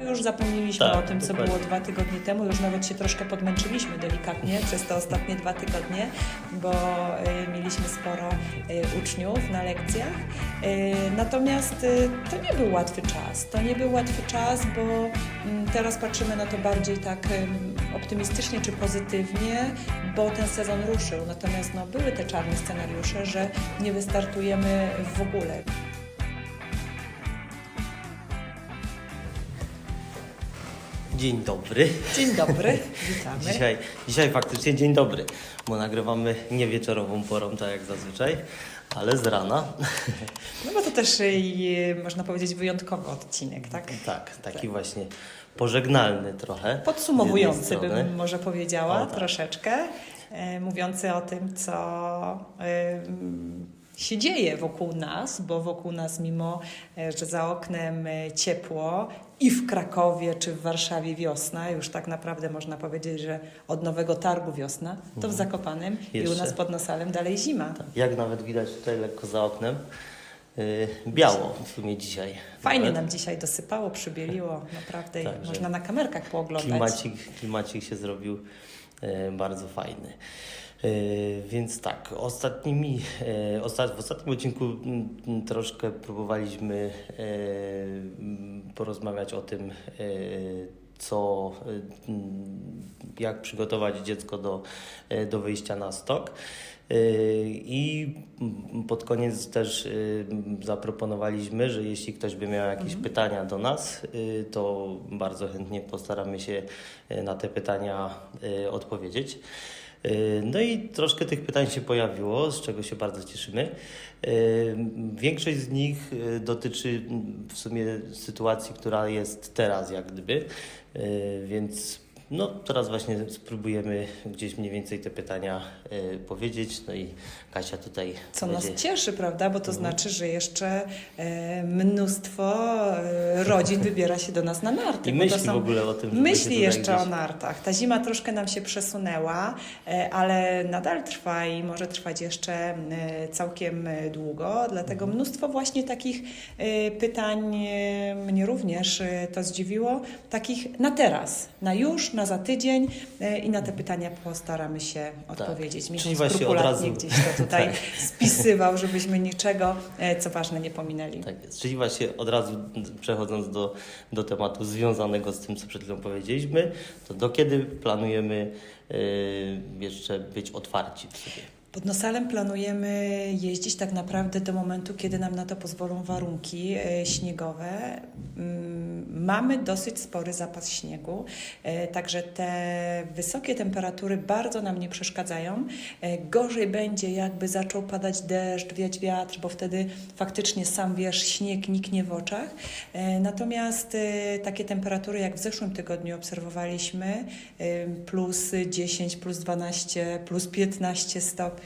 Już zapomnieliśmy Tak, o tym, co dokładnie. było dwa tygodnie temu. Już nawet się troszkę podmęczyliśmy delikatnie przez te ostatnie dwa tygodnie, bo y, mieliśmy sporo y, uczniów na lekcjach. Y, natomiast to nie był łatwy czas. To nie był łatwy czas, bo mm, teraz patrzymy na to bardziej tak ym, optymistycznie czy pozytywnie, bo ten sezon ruszył. Natomiast no, były te czarne scenariusze, że nie wystartujemy w ogóle. Dzień dobry. Dzień dobry, witamy. Dzisiaj, dzisiaj faktycznie dzień dobry, bo nagrywamy nie wieczorową porą, tak jak zazwyczaj, ale z rana. No bo to też y, można powiedzieć wyjątkowy odcinek, tak? Tak, taki właśnie pożegnalny trochę. Podsumowujący bym może powiedziała O, tak. troszeczkę, e, mówiący o tym, co y, się dzieje wokół nas, bo wokół nas mimo, e, że za oknem e, ciepło i w Krakowie czy w Warszawie wiosna, już tak naprawdę można powiedzieć, że od Nowego Targu wiosna, to w Zakopanem i u Jeszcze. nas pod Nosalem dalej zima. Jak nawet widać tutaj lekko za oknem, yy, biało w sumie dzisiaj. Fajnie Nawet. nam dzisiaj dosypało, przybieliło, naprawdę Także można na kamerkach pooglądać. Klimacik, klimacik się zrobił e, bardzo fajny. E, więc tak, ostatnimi, e, w ostatnim odcinku mm, mm, troszkę próbowaliśmy e, mm, porozmawiać o tym, co, jak przygotować dziecko do, do wyjścia na stok. E, I pod koniec też y, zaproponowaliśmy, że jeśli ktoś by miał jakieś pytania do nas, y, to bardzo chętnie postaramy się y, na te pytania y, odpowiedzieć. Y, No i troszkę tych pytań się pojawiło, z czego się bardzo cieszymy. Y, Większość z nich y, dotyczy mm, w sumie sytuacji, która jest teraz, jak gdyby, Y, więc no, teraz właśnie spróbujemy gdzieś mniej więcej te pytania y, powiedzieć. No i Kasia tutaj Co będzie... nas cieszy, prawda? Bo to Mhm. znaczy, że jeszcze e, mnóstwo e, rodzin wybiera się do nas na narty. I myśli są- w ogóle o tym, Myśli jeszcze gdzieś... o nartach. Ta zima troszkę nam się przesunęła, e, ale nadal trwa i może trwać jeszcze e, całkiem długo. Dlatego Mhm. mnóstwo właśnie takich pytań mnie również to zdziwiło. Takich na teraz, na już, na za tydzień e, i na te pytania postaramy się odpowiedzieć. Michał Tak. Czyli właśnie od razu- gdzieś to tutaj Tak. spisywał, żebyśmy niczego, e, co ważne, nie pominęli. Tak jest. Czyli właśnie od razu przechodząc do, do tematu związanego z tym, co przed chwilą powiedzieliśmy, to do kiedy planujemy y, jeszcze być otwarci w sobie? Pod Nosalem planujemy jeździć tak naprawdę do momentu, kiedy nam na to pozwolą warunki e, śniegowe. Mm, Mamy dosyć spory zapas śniegu, e, także te wysokie temperatury bardzo nam nie przeszkadzają. E, Gorzej będzie, jakby zaczął padać deszcz, wiać wiatr, bo wtedy faktycznie sam wiesz, śnieg niknie w oczach. Natomiast takie temperatury, jak w zeszłym tygodniu obserwowaliśmy, plus 10, plus 12, plus 15 stopni.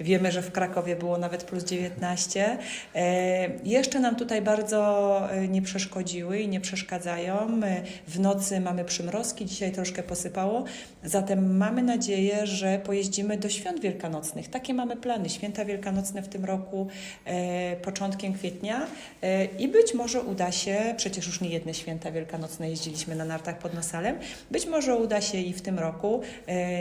Wiemy, że w Krakowie było nawet plus 19. E, Jeszcze nam tutaj bardzo e, nie przeszkodziły i nie przeszkadzają. E, W nocy mamy przymrozki, dzisiaj troszkę posypało. Zatem mamy nadzieję, że pojeździmy do świąt wielkanocnych. Takie mamy plany. Święta wielkanocne w tym roku początkiem kwietnia i być może uda się, przecież już nie jedne święta wielkanocne jeździliśmy na nartach pod Nosalem, być może uda się i w tym roku.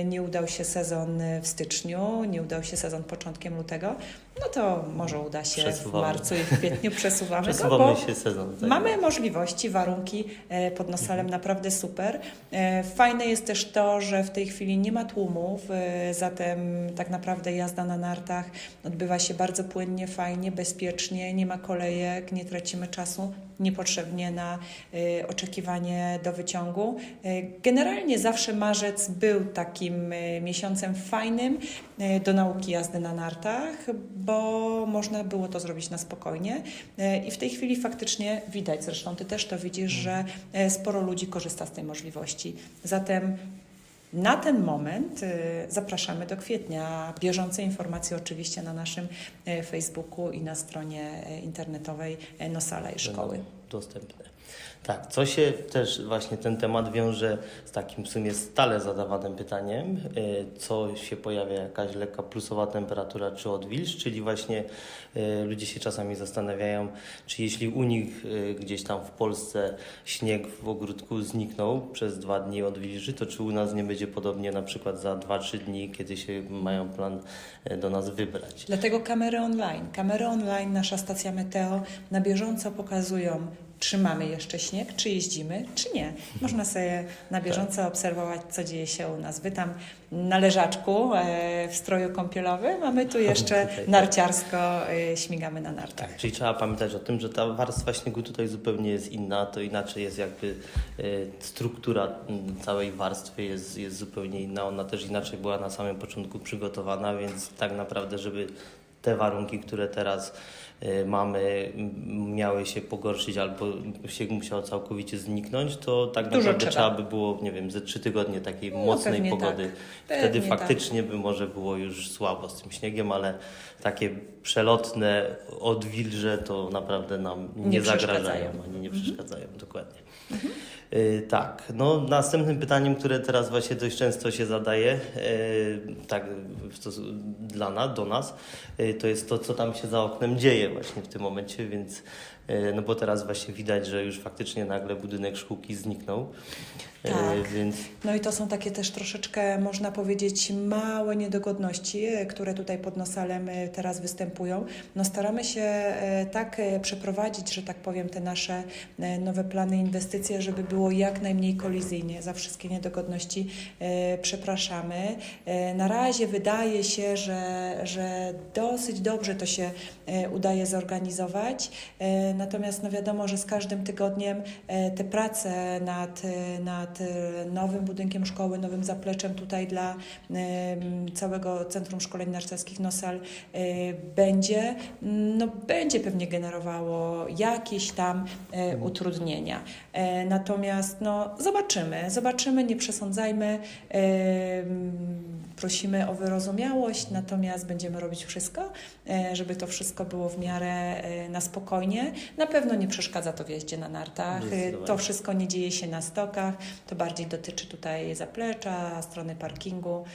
Nie udał się sezon w styczniu, nie udał się sezon początkiem lutego, no to może uda się w marcu i w kwietniu przesuwamy go, Przesuwamy bo się sezon. tak? Mamy możliwości, warunki e, pod Nosalem naprawdę super. E, Fajne jest też to, że w tej chwili nie ma tłumów, e, zatem tak naprawdę jazda na nartach odbywa się bardzo płynnie, fajnie, bezpiecznie, nie ma kolejek, nie tracimy czasu niepotrzebnie na e, oczekiwanie do wyciągu. E, Generalnie zawsze marzec był takim e, miesiącem fajnym do nauki jazdy na nartach, bo można było to zrobić na spokojnie i w tej chwili faktycznie widać, zresztą Ty też to widzisz, że sporo ludzi korzysta z tej możliwości. Zatem na ten moment zapraszamy do kwietnia. Bieżące informacje oczywiście na naszym Facebooku i na stronie internetowej Nosala i Szkoły. Dos templos. Tak, co się też właśnie ten temat wiąże z takim w sumie stale zadawanym pytaniem, y, co się pojawia jakaś lekka plusowa temperatura czy odwilż, czyli właśnie y, ludzie się czasami zastanawiają, czy jeśli u nich y, gdzieś tam w Polsce śnieg w ogródku zniknął przez dwa dni odwilży, to czy u nas nie będzie podobnie na przykład za 2-3 dni, kiedy się mają plan do nas wybrać. Dlatego kamery online. Kamery online, nasza stacja meteo na bieżąco pokazują, czy mamy jeszcze śnieg, czy jeździmy, czy nie. Można sobie na bieżąco obserwować, co dzieje się u nas. Wy tam na leżaczku e, w stroju kąpielowym, a my tu jeszcze tak. narciarsko e, śmigamy na nartach. Tak, czyli trzeba pamiętać o tym, że ta warstwa śniegu tutaj zupełnie jest inna, to inaczej jest jakby e, struktura całej warstwy jest, jest zupełnie inna. Ona też inaczej była na samym początku przygotowana, więc tak naprawdę, żeby te warunki, które teraz mamy, m, miały się pogorszyć albo się musiało całkowicie zniknąć, to tak Dużo naprawdę trzeba. trzeba by było, nie wiem, ze trzy tygodnie takiej No, mocnej pogody. tak. Wtedy tak. faktycznie by może było już słabo z tym śniegiem, ale takie przelotne odwilże to naprawdę nam nie, Nie zagrażają. Mhm. ani nie przeszkadzają, dokładnie. Y, tak, no następnym pytaniem, które teraz właśnie dość często się zadaje, y, tak dla nas, do nas, y, to jest to, co tam się za oknem dzieje właśnie w tym momencie, więc y, no bo teraz właśnie widać, że już faktycznie nagle budynek szkółki zniknął, Y, Tak. więc No i to są takie też troszeczkę, można powiedzieć, małe niedogodności, e, które tutaj pod Nosalem e, teraz występują. No staramy się e, tak e, przeprowadzić, że tak powiem, te nasze e, nowe plany, inwestycje, żeby było jak najmniej kolizyjnie. Za wszystkie niedogodności e, przepraszamy. E, Na razie wydaje się, że, że dosyć dobrze to się e, udaje zorganizować. Natomiast no wiadomo, że z każdym tygodniem e, te prace nad, e, nad e, nowym budynkiem szkoły, nowym zapleczem tutaj dla całego Centrum Szkoleń Narciarskich NOSAL będzie, no będzie pewnie generowało jakieś tam e, utrudnienia. Natomiast no zobaczymy, zobaczymy, nie przesądzajmy. Prosimy o wyrozumiałość, natomiast będziemy robić wszystko, e, żeby to wszystko było w miarę e, na spokojnie. Na pewno nie przeszkadza to w jeździe na nartach. E. To wszystko nie dzieje się na stokach. To bardziej dotyczy tutaj zaplecza, strony parkingu.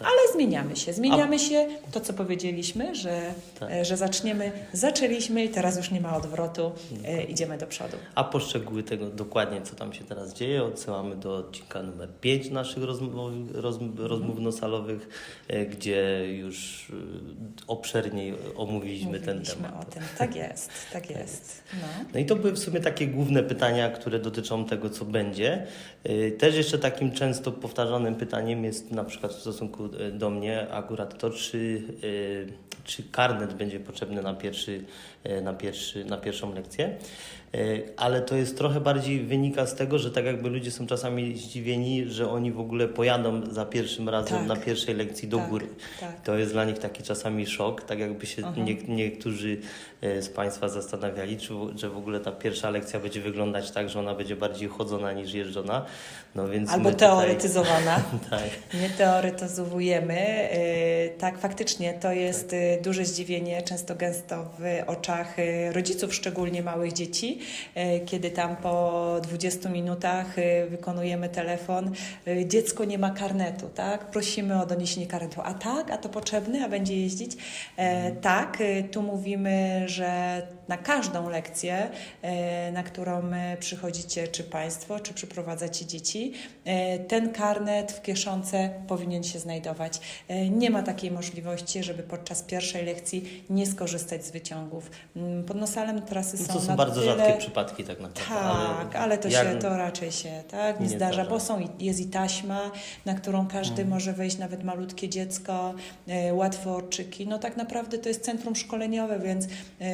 E, Tak. Ale zmieniamy się, zmieniamy się. To, co powiedzieliśmy, że, Tak. e, że zaczniemy, zaczęliśmy i teraz już nie ma odwrotu, e, idziemy do przodu. A poszczegóły tego dokładnie, co tam się teraz dzieje, odsyłamy do odcinka numer 5 naszych rozmów, rozm, rozmów nosalowych, e, gdzie już e, obszerniej omówiliśmy ten temat. o tym. Tak jest, tak jest. No. No i to były w sumie takie główne pytania, które dotyczą tego, co będzie. Y, Też jeszcze takim często powtarzanym pytaniem jest na przykład w stosunku do mnie akurat to, czy, y, czy karnet będzie potrzebny na, pierwszy, y, na, pierwszy, na pierwszą lekcję. Y, Ale to jest trochę bardziej wynika z tego, że tak jakby ludzie są czasami zdziwieni, że oni w ogóle pojadą za pierwszym razem Tak. na pierwszej lekcji do Tak, góry. tak. To jest dla nich taki czasami szok, tak jakby się Aha. nie, niektórzy z Państwa zastanawiali, czy, że w ogóle ta pierwsza lekcja będzie wyglądać tak, że ona będzie bardziej chodzona niż jeżdżona. No więc Albo tutaj- teoretyzowana. Tak. Nie teoretyzowujemy. Yy, Tak, faktycznie to jest yy, duże zdziwienie, często gęsto w oczach yy, rodziców, szczególnie małych dzieci, kiedy tam po 20 minutach wykonujemy telefon, dziecko nie ma karnetu, tak? Prosimy o doniesienie karnetu. A tak, a to potrzebny, a będzie jeździć? E, tak, yy, tu mówimy, że na każdą lekcję, e, na którą e, przychodzicie, czy Państwo, czy przyprowadzacie dzieci, e, ten karnet w kieszonce powinien się znajdować. Nie ma takiej możliwości, żeby podczas pierwszej lekcji nie skorzystać z wyciągów. Mm, Pod nosalem trasy No są to są na bardzo tyle... rzadkie przypadki tak naprawdę. Tak, ale to, jak- się, to raczej się tak, nie, Nie zdarza, zdarza. bo są, jest i taśma, na którą każdy Mhm. może wejść, nawet malutkie dziecko, łatwe orczyki. No tak naprawdę to jest centrum szkoleniowe, więc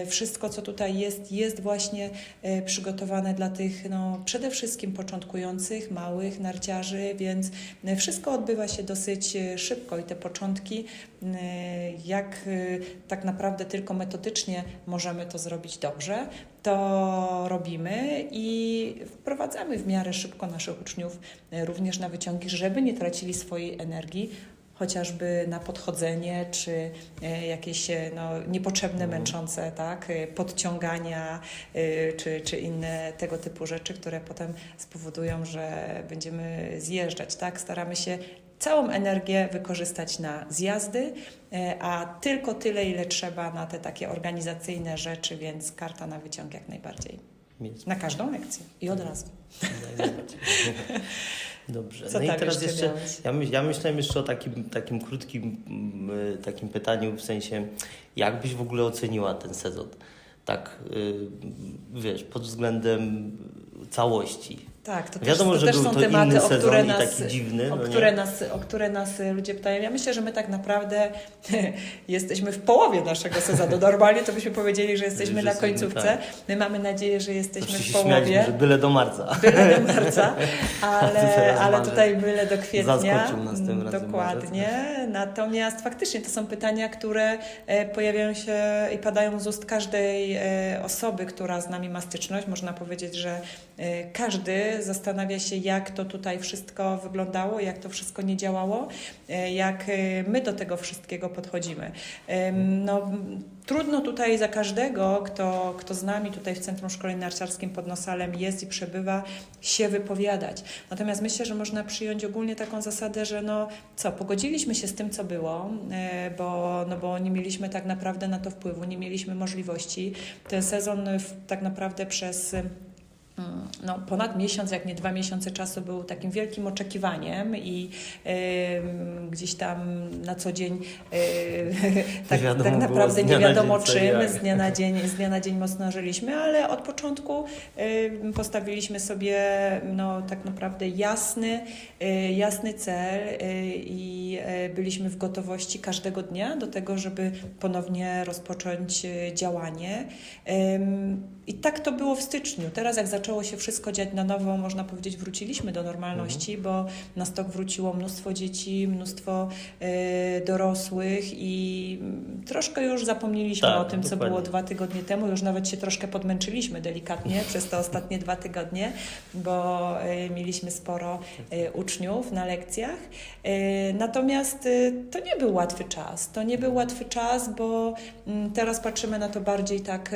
wszystko, co tutaj jest, jest właśnie e, przygotowane dla tych no, przede wszystkim początkujących, małych narciarzy, więc e, wszystko odbywa się dosyć e, szybko i te początki, jak tak naprawdę tylko metodycznie możemy to zrobić dobrze, to robimy i wprowadzamy w miarę szybko naszych uczniów również na wyciągi, żeby nie tracili swojej energii, chociażby na podchodzenie, czy e, jakieś e, no, niepotrzebne, Mhm. męczące, tak, e, podciągania, czy, czy inne tego typu rzeczy, które potem spowodują, że będziemy zjeżdżać, tak. Staramy się całą energię wykorzystać na zjazdy, a tylko tyle, ile trzeba na te takie organizacyjne rzeczy, więc karta na wyciąg jak najbardziej. Na każdą lekcję i od razu. Dobrze. Co no i teraz jeszcze ja, ja myślałem jeszcze o takim, takim krótkim mm, y, takim pytaniu, w sensie, jak byś w ogóle oceniła ten sezon? Tak, y, wiesz, pod względem całości. Tak, to Wiadomo, też, że to też był są tematy, o które, nas, dziwny, o, no nie? które nas, o które nas ludzie pytają. Ja myślę, że my tak naprawdę jesteśmy w połowie naszego sezonu. Normalnie to byśmy powiedzieli, że jesteśmy Że na końcówce. tak. My mamy nadzieję, że jesteśmy w połowie. śmialiśmy, że byle do marca. Byle do marca, ale, ale marzec. tutaj byle do kwietnia. Zaskoczył nas tym razem Dokładnie. Natomiast faktycznie to są pytania, które e, pojawiają się i padają z ust każdej e, osoby, która z nami ma styczność. Można powiedzieć, że każdy zastanawia się, jak to tutaj wszystko wyglądało, jak to wszystko nie działało, e, jak e, my do tego wszystkiego podchodzimy. No, trudno tutaj za każdego, kto, kto z nami tutaj w Centrum Szkoleń Narciarskim pod Nosalem jest i przebywa, się wypowiadać. Natomiast myślę, że można przyjąć ogólnie taką zasadę, że no co, pogodziliśmy się z tym, co było, e, bo, no bo nie mieliśmy tak naprawdę na to wpływu, nie mieliśmy możliwości. Ten sezon tak naprawdę przez no, ponad miesiąc, jak nie dwa miesiące czasu był takim wielkim oczekiwaniem i gdzieś tam na co dzień e, tak, wiadomo tak naprawdę nie wiadomo co czym, jak. z dnia na dzień, z dnia na dzień mocno żyliśmy, ale od początku postawiliśmy sobie no, tak naprawdę jasny, e, jasny cel e, i byliśmy w gotowości każdego dnia do tego, żeby ponownie rozpocząć działanie. I tak to było w styczniu. Teraz jak zaczęło się wszystko dziać na nowo, można powiedzieć, wróciliśmy do normalności, bo na stok wróciło mnóstwo dzieci, mnóstwo e, dorosłych i troszkę już zapomnieliśmy Tak, o tym, co dokładnie. było dwa tygodnie temu. Już nawet się troszkę podmęczyliśmy delikatnie przez te ostatnie dwa tygodnie, bo e, mieliśmy sporo e, uczniów na lekcjach. Natomiast to nie był łatwy czas. To nie był łatwy czas, bo mm, teraz patrzymy na to bardziej tak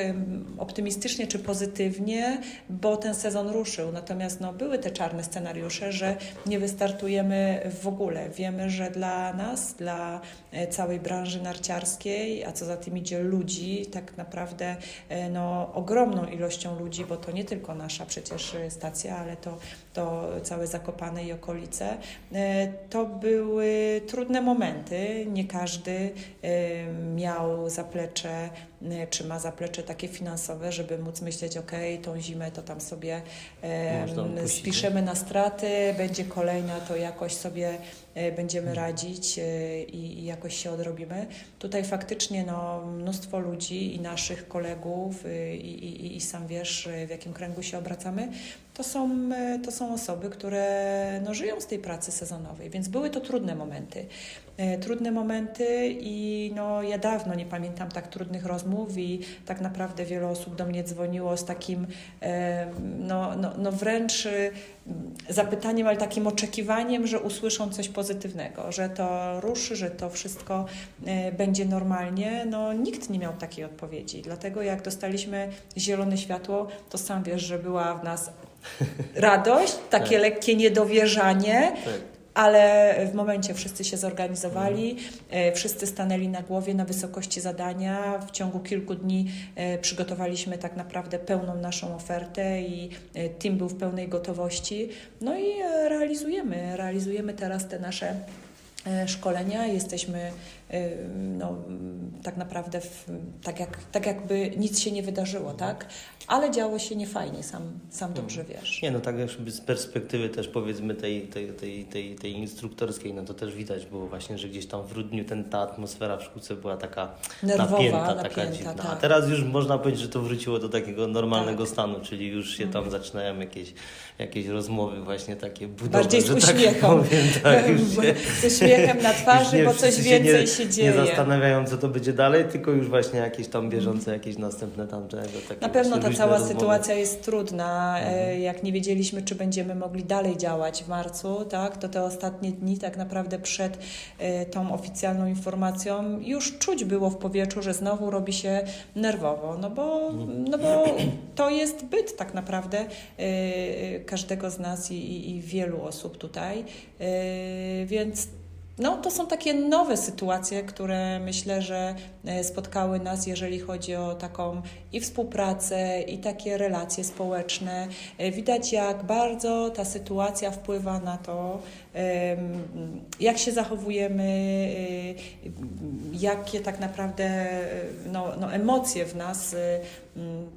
optymistycznie czy pozytywnie, bo ten sezon ruszył. Natomiast no, były te czarne scenariusze, że nie wystartujemy w ogóle. Wiemy, że dla nas, dla e, całej branży narciarskiej, a co za tym idzie ludzi, tak naprawdę e, no, ogromną ilością ludzi, bo to nie tylko nasza przecież stacja, ale to, to całe Zakopane i okolice, e, to były trudne momenty. Nie każdy e, miał zaplecze, e, czy ma zaplecze takie finansowe, żeby móc myśleć, ok, tą zimę to tam sobie spiszemy na straty, będzie kolejna, to jakoś sobie będziemy radzić e, i, jakoś się odrobimy. Tutaj faktycznie no, mnóstwo ludzi i naszych kolegów e, i, i, i sam wiesz, w jakim kręgu się obracamy, to są, e, to są osoby, które no, żyją z tej pracy sezonowej, więc były to trudne momenty. E, Trudne momenty i no, ja dawno nie pamiętam tak trudnych rozmów i tak naprawdę wiele osób do mnie dzwoniło z takim e, no, no, no wręcz zapytaniem, ale takim oczekiwaniem, że usłyszą coś pozytywnego, że to ruszy, że to wszystko będzie normalnie. No, nikt nie miał takiej odpowiedzi. Dlatego jak dostaliśmy zielone światło, to sam wiesz, że była w nas radość, takie Tak. lekkie niedowierzanie, Tak. ale w momencie wszyscy się zorganizowali, e, wszyscy stanęli na głowie na wysokości zadania. W ciągu kilku dni e, przygotowaliśmy tak naprawdę pełną naszą ofertę i e, team był w pełnej gotowości. No i realizujemy, realizujemy teraz te nasze szkolenia. Jesteśmy no, tak naprawdę w, tak, jak, tak jakby nic się nie wydarzyło, tak? Ale działo się niefajnie, sam, sam dobrze wiesz. Nie, no tak jakby z perspektywy też powiedzmy tej, tej, tej, tej, tej instruktorskiej, no to też widać było właśnie, że gdzieś tam w grudniu ten, ta atmosfera w szkółce była taka Nerwowa, napięta, taka napięta, dziwna. A tak. teraz już można powiedzieć, że to wróciło do takiego normalnego Tak. stanu, czyli już się tam zaczynają jakieś, jakieś rozmowy właśnie takie budowe, Bardziej z tak uśmiechą. powiem, tak, się, Ze uśmiechem na twarzy, bo coś więcej nie, się dzieje. Nie zastanawiają, co to będzie dalej, tylko już właśnie jakieś tam bieżące, jakieś następne tam czego. Takie Na pewno ta cała rozmowy. sytuacja jest trudna. E, Mhm. Jak nie wiedzieliśmy, czy będziemy mogli dalej działać w marcu, tak, to te ostatnie dni tak naprawdę przed e, tą oficjalną informacją już czuć było w powietrzu, że znowu robi się nerwowo, no bo, Mhm. no bo to jest byt tak naprawdę e, każdego z nas i, i, i wielu osób tutaj, więc no, to są takie nowe sytuacje, które myślę, że e, spotkały nas, jeżeli chodzi o taką i współpracę, i takie relacje społeczne. E, Widać, jak bardzo ta sytuacja wpływa na to, jak się zachowujemy, e, jakie tak naprawdę no, no, emocje w nas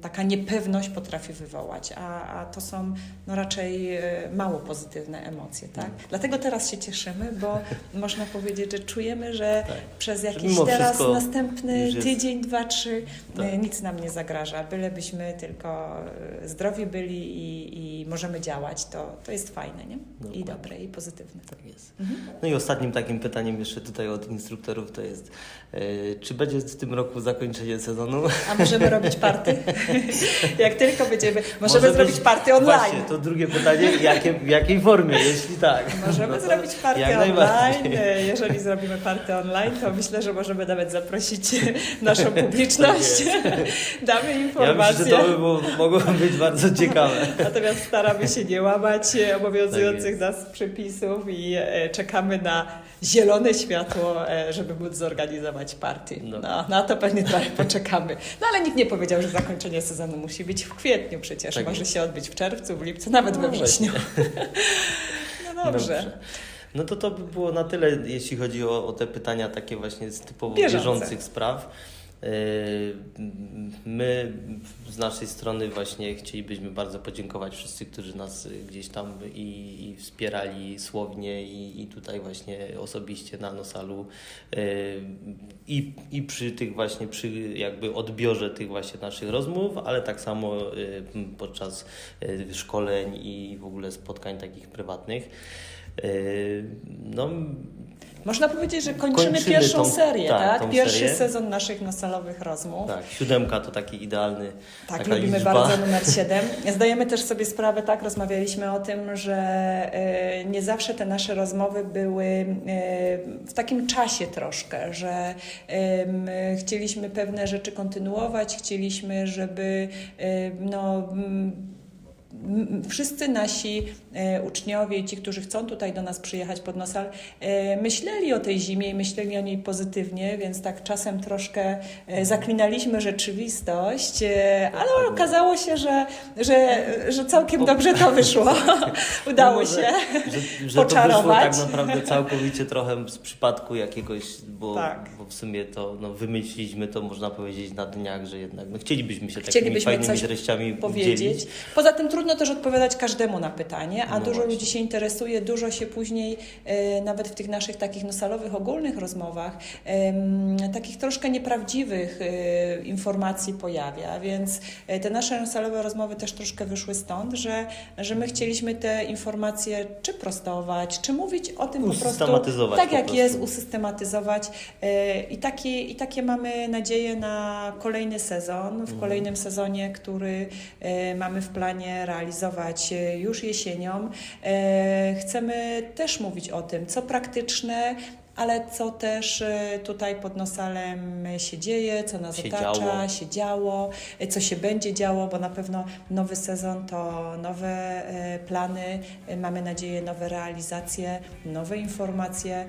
taka niepewność potrafi wywołać, a, a to są no, raczej e, mało pozytywne emocje. Tak? Dlatego teraz się cieszymy, bo można powiedzieć, że czujemy, że Tak. przez jakiś teraz następny tydzień, dwa, trzy Tak. e, nic nam nie zagraża. Bylebyśmy tylko e, zdrowi byli i, i możemy działać, to, to jest fajne nie? i dobre, i pozytywne. Tak jest. Mhm. No i ostatnim takim pytaniem jeszcze tutaj od instruktorów to jest, e, czy będzie w tym roku zakończenie sezonu? A możemy robić party? Jak tylko będziemy, możemy Może zrobić party online. Właśnie, to drugie pytanie, jakie, w jakiej formie, jeśli tak? Możemy No zrobić party online. Jeżeli zrobimy party online, to myślę, że możemy nawet zaprosić naszą publiczność. Damy Tak Ja informacje. myślę, że to by było, mogło być bardzo ciekawe. Natomiast staramy się nie łamać obowiązujących Tak nas przepisów i e, czekamy na zielone światło, e, żeby móc zorganizować party. No. No, na to pewnie trochę poczekamy. No ale nikt nie powiedział, że zakończenie sezonu musi być w kwietniu przecież. Tak Może się odbyć w czerwcu, w lipcu, nawet we No wrześniu. No dobrze. No to to by było na tyle, jeśli chodzi o, o te pytania takie właśnie z typowo bieżących spraw. Yy, My z naszej strony właśnie chcielibyśmy bardzo podziękować wszyscy, którzy nas gdzieś tam i, i wspierali słownie i, i tutaj właśnie osobiście na Nosalu yy, i, i przy tych właśnie, przy jakby odbiorze tych właśnie naszych rozmów, ale tak samo yy, podczas szkoleń i w ogóle spotkań takich prywatnych. Yy, No, Można powiedzieć, że kończymy, Kończymy pierwszą tą- serię, tak, tak? Pierwszy serię. sezon naszych nosalowych rozmów. tak, siódemka to taki idealny. Tak, lubimy liczba. bardzo numer 7. Zdajemy też sobie sprawę, tak, rozmawialiśmy o tym, że e, nie zawsze te nasze rozmowy były e, w takim czasie troszkę, że chcieliśmy pewne rzeczy kontynuować, chcieliśmy, żeby e, no, mm, wszyscy nasi e, uczniowie ci, którzy chcą tutaj do nas przyjechać pod Nosal, e, myśleli o tej zimie i myśleli o niej pozytywnie, więc tak czasem troszkę e, zaklinaliśmy rzeczywistość, ale okazało się, że, że, że całkiem dobrze to wyszło. Udało No się. może, Że, że to wyszło poczarować. tak naprawdę całkowicie trochę z przypadku jakiegoś, bo, Tak. bo w sumie to no, wymyśliliśmy to, można powiedzieć, na dniach, że jednak no, chcielibyśmy się takimi Chcielibyśmy fajnymi coś treściami powiedzieć. dzielić. Poza tym trudno też odpowiadać każdemu na pytanie, a No dużo właśnie. ludzi się interesuje, dużo się później, e, nawet w tych naszych takich nosalowych, ogólnych rozmowach, takich troszkę nieprawdziwych e, informacji pojawia, więc e, te nasze nosalowe rozmowy też troszkę wyszły stąd, że, że my chcieliśmy te informacje czy prostować, czy mówić o tym po prostu tak po jak prostu. jest, usystematyzować i takie, i takie mamy nadzieję na kolejny sezon, w Mhm. kolejnym sezonie, który mamy w planie realizować e, już jesienią. E, Chcemy też mówić o tym, co praktyczne, ale co też e, tutaj pod Nosalem się dzieje, co nas Się otacza, działo. się działo, co się będzie działo, bo na pewno nowy sezon to nowe plany, mamy nadzieję nowe realizacje, nowe informacje,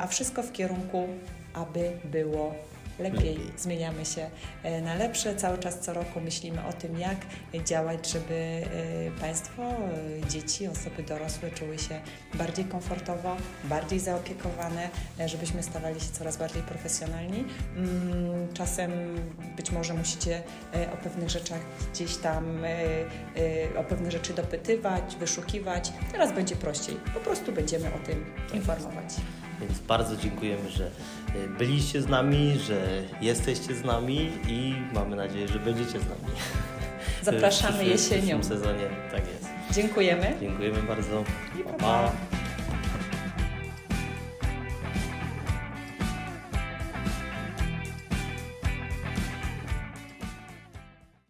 a wszystko w kierunku, aby było lepiej. Zmieniamy się e, na lepsze. Cały czas co roku myślimy o tym, jak działać, żeby e, Państwo, e, dzieci, osoby dorosłe czuły się bardziej komfortowo, bardziej zaopiekowane, żebyśmy stawali się coraz bardziej profesjonalni. Mm, Czasem być może musicie o pewnych rzeczach gdzieś tam, o pewne rzeczy dopytywać, wyszukiwać. Teraz będzie prościej. Po prostu będziemy o tym informować. Więc bardzo dziękujemy, że y, byliście z nami, że jesteście z nami i mamy nadzieję, że będziecie z nami. Zapraszamy w w jesienią. przyszłym sezonie. Tak jest. Dziękujemy. Dziękujemy bardzo. Pa. pa.